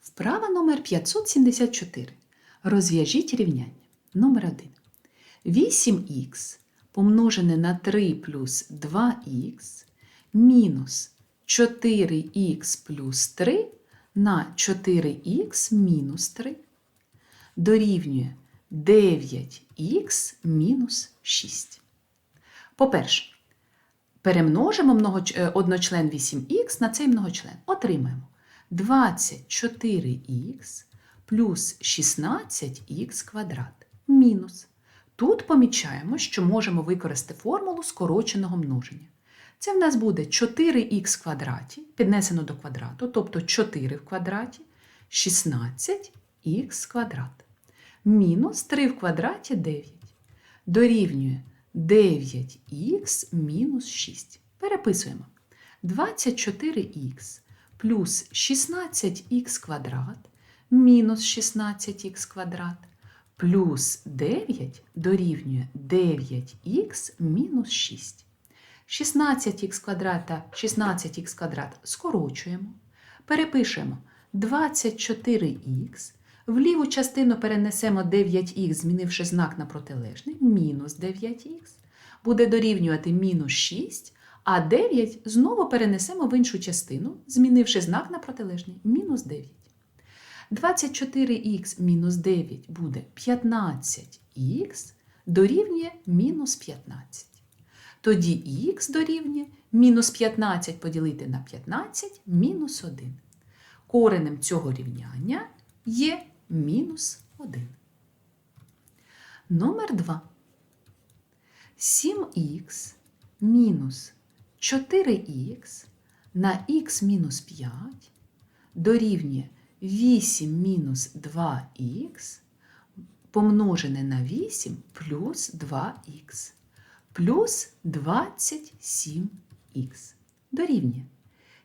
Вправа номер 574. Розв'яжіть рівняння. Номер 1. 8х помножене на 3 плюс 2х мінус 4х плюс 3 на 4х мінус 3 дорівнює 9х мінус 6. По-перше, перемножимо е, одночлен 8х на цей многочлен. Отримаємо 24х плюс 16х квадрат мінус. Тут помічаємо, що можемо використати формулу скороченого множення. Це в нас буде 4х квадраті, піднесено до квадрату, тобто 4 в квадраті, 16х квадрат. Мінус 3 в квадраті 9. Дорівнює 9х мінус 6. Переписуємо. 24х плюс 16х квадрат мінус 16х квадрат плюс 9 дорівнює 9х мінус 6. 16х квадрат та 16х квадрат скорочуємо. Перепишемо 24х. В ліву частину перенесемо 9х, змінивши знак на протилежний, мінус 9х. Буде дорівнювати мінус 6, а 9 знову перенесемо в іншу частину, змінивши знак на протилежний, мінус 9. 24х мінус 9 буде 15х дорівнює мінус 15. Тоді х дорівнює мінус 15 поділити на 15 мінус 1. Коренем цього рівняння є мінус 1. Номер 2. 7х мінус 4х на х мінус 5 дорівнює 8 мінус 2х помножене на 8 плюс 2х плюс 27х дорівнює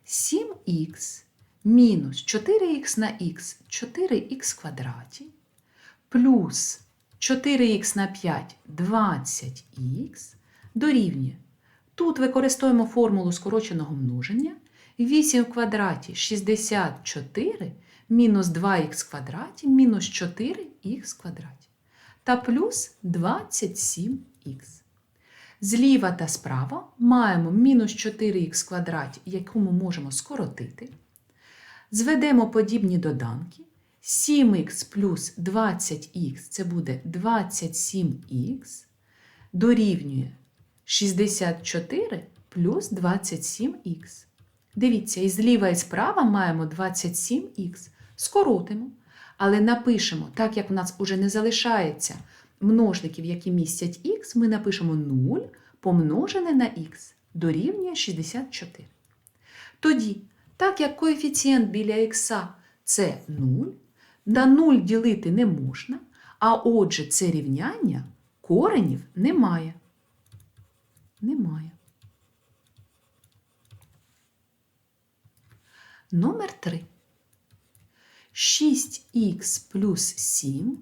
7х мінус 4х на х 4х квадраті плюс 4х на 5 20х дорівнює. Тут використовуємо формулу скороченого множення. 8 в квадраті 64 мінус 2х в квадраті мінус 4х в квадраті та плюс 27х. Зліва та справа маємо мінус 4х в квадраті, яку ми можемо скоротити. Зведемо подібні доданки. 7х плюс 20х це буде 27х, дорівнює 64 плюс 27х. Дивіться, і зліва і справа маємо 27х. Скоротимо, але напишемо, так як у нас уже не залишається множників, які містять х, ми напишемо 0 помножене на х дорівнює 64. Тоді, так як коефіцієнт біля х це 0, на 0 ділити не можна, а отже, це рівняння коренів немає. Немає. Номер 3. 6х плюс 7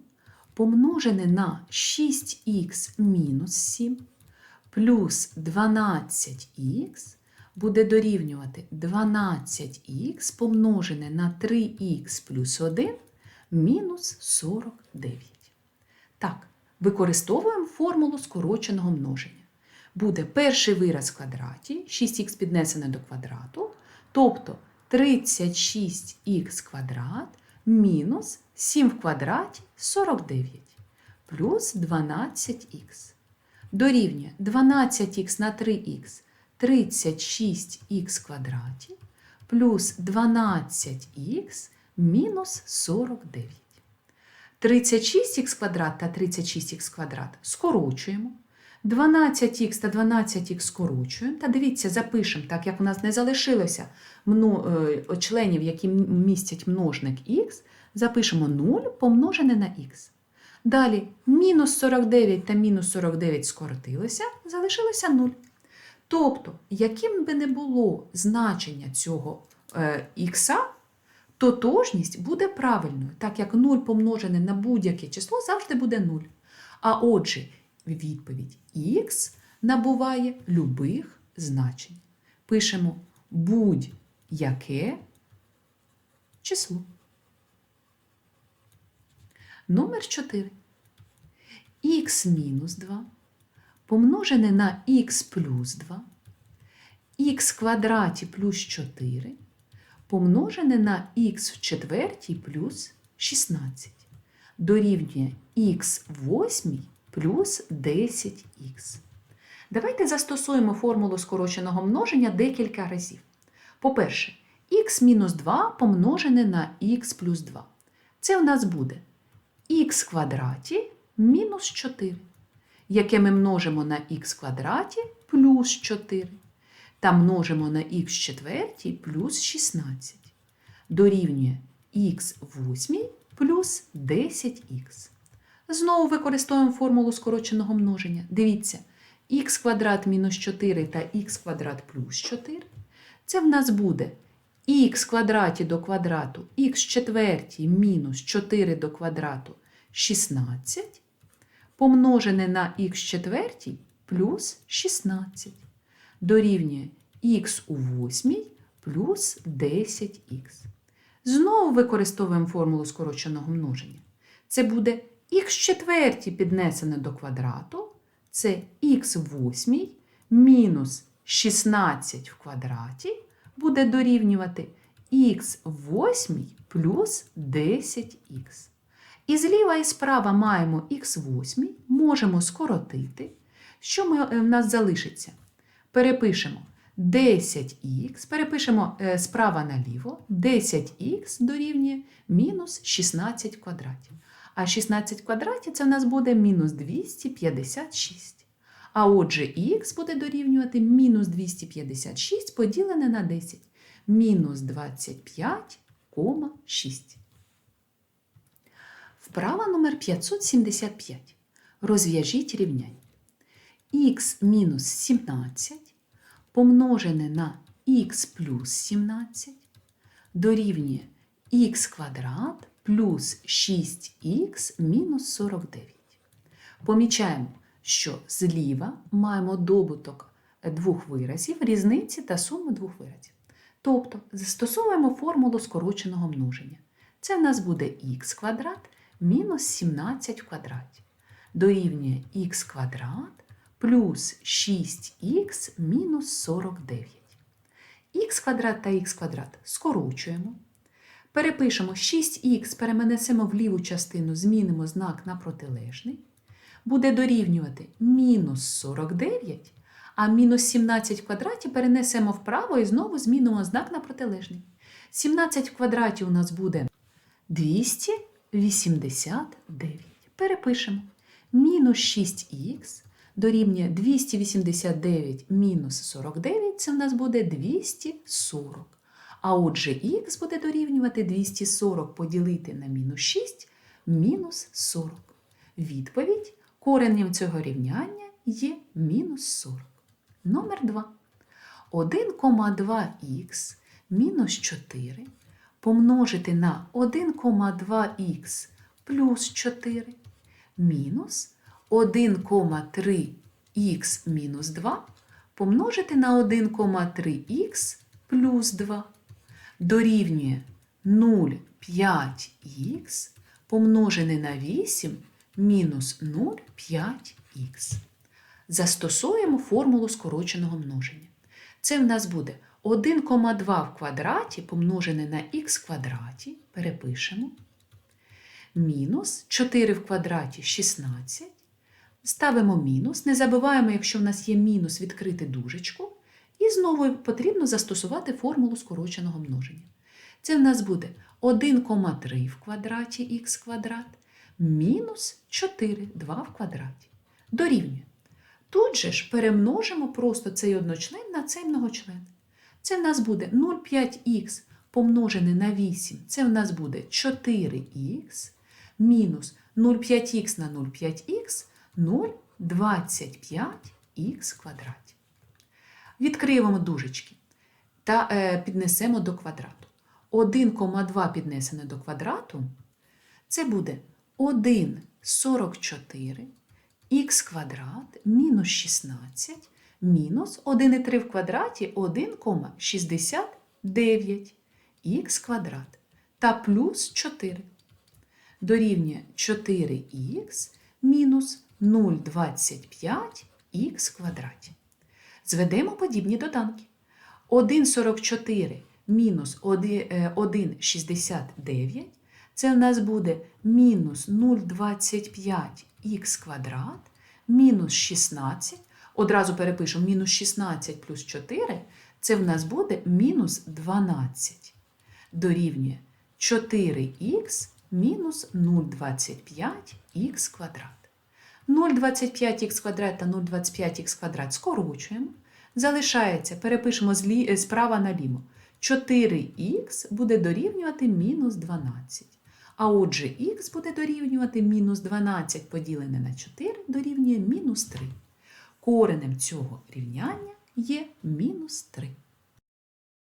помножене на 6х мінус 7 плюс 12х буде дорівнювати 12х помножене на 3х плюс 1 мінус 49. Так, використовуємо формулу скороченого множення. Буде перший вираз в квадраті, 6х піднесене до квадрату, тобто 36х квадрат мінус 7 в квадраті 49 плюс 12х. Дорівнює 12х на 3х 36х квадраті плюс 12х мінус 49. 36х квадрат та 36х квадрат скорочуємо. 12х та 12х скорочуємо. Та дивіться, запишемо, так як у нас не залишилося е, членів, які містять множник х, запишемо 0 помножене на х. Далі мінус 49 та мінус 49 скоротилися, залишилося 0. Тобто, яким би не було значення цього е, х, тотожність буде правильною, так як 0 помножене на будь-яке число завжди буде 0. А отже, відповідь х набуває любих значень. Пишемо будь-яке число. Номер 4. х мінус 2 помножене на х плюс 2, х квадраті плюс 4 помножене на х в четвертій плюс 16 дорівнює х восьмій плюс 10х. Давайте застосуємо формулу скороченого множення декілька разів. По-перше, х мінус 2 помножене на х плюс 2. Це у нас буде х квадраті мінус 4, яке ми множимо на х квадраті плюс 4 та множимо на х четвертій плюс 16. Дорівнює х восьмій плюс 10х. Знову використовуємо формулу скороченого множення. Дивіться, х квадрат мінус 4 та х квадрат плюс 4. Це в нас буде х квадраті до квадрату х четвертій мінус 4 до квадрату 16 помножене на х четвертій плюс 16 дорівнює х у восьмій плюс 10х. Знову використовуємо формулу скороченого множення. Це буде х четвертій піднесене до квадрату, це х восьмій мінус 16 в квадраті буде дорівнювати х восьмій плюс 10х. І зліва і справа маємо х восьмій, можемо скоротити. Що ми, е, в нас залишиться? Перепишемо 10х, перепишемо е, справа наліво, 10х дорівнює мінус 16 квадратів. А 16 квадратів це в нас буде мінус 256. А отже, х буде дорівнювати мінус 256 поділене на 10. Мінус 25,6. Вправа номер 575. Розв'яжіть рівняння. х мінус 17 помножене на х плюс 17 дорівнює х квадрат плюс 6х мінус 49. Помічаємо, що зліва маємо добуток двох виразів, різниці та суми двох виразів. Тобто застосовуємо формулу скороченого множення. Це в нас буде х квадрат мінус 17 в квадраті. Дорівнює х квадрат плюс 6х мінус 49. х квадрат та х квадрат скорочуємо. Перепишемо 6х, перенесемо в ліву частину, змінимо знак на протилежний. Буде дорівнювати мінус 49, а мінус 17 в квадраті перенесемо вправо і знову змінимо знак на протилежний. 17 в квадраті у нас буде 289. Перепишемо. Мінус 6х дорівнює 289 мінус 49, це в нас буде 240. А отже, х буде дорівнювати 240 поділити на мінус 6 мінус 40. Відповідь коренем цього рівняння є мінус 40. Номер 2. 1,2х мінус 4 помножити на 1,2х плюс 4 мінус 1,3х мінус 2 помножити на 1,3х плюс 2 дорівнює 0,5х помножене на 8 мінус 0,5х. Застосуємо формулу скороченого множення. Це в нас буде 1,2 в квадраті помножене на х квадраті, перепишемо, мінус 4 в квадраті 16. Ставимо мінус, не забуваємо, якщо в нас є мінус, відкрити дужечку. І знову потрібно застосувати формулу скороченого множення. Це в нас буде 1,3 в квадраті х квадрат мінус 4 2 в квадраті. Дорівнює. Тут же ж перемножимо просто цей одночлен на цей многочлен. Це в нас буде 0,5х помножене на 8, це в нас буде 4х мінус 0,5х на 0,5х 0,25х квадраті. Відкриємо дужечки та е, піднесемо до квадрату. 1,2 піднесене до квадрату це буде 1,44 х квадрат мінус 16 мінус 1,3 в квадраті 1,69 х квадрат та плюс 4. дорівнює 4х мінус 0,25х квадраті. Зведемо подібні доданки. 1,44 мінус е, 1,69 це в нас буде мінус 0,25х квадрат мінус 16. Одразу перепишемо мінус 16 плюс 4, це в нас буде мінус 12. Дорівнює 4х мінус 0,25х квадрат. 0,25х квадрат та 0,25х квадрат скорочуємо. Залишається, перепишемо е, справа наліво. 4х буде дорівнювати мінус 12. А отже, х буде дорівнювати мінус 12 поділене на 4 дорівнює мінус 3. Коренем цього рівняння є мінус 3.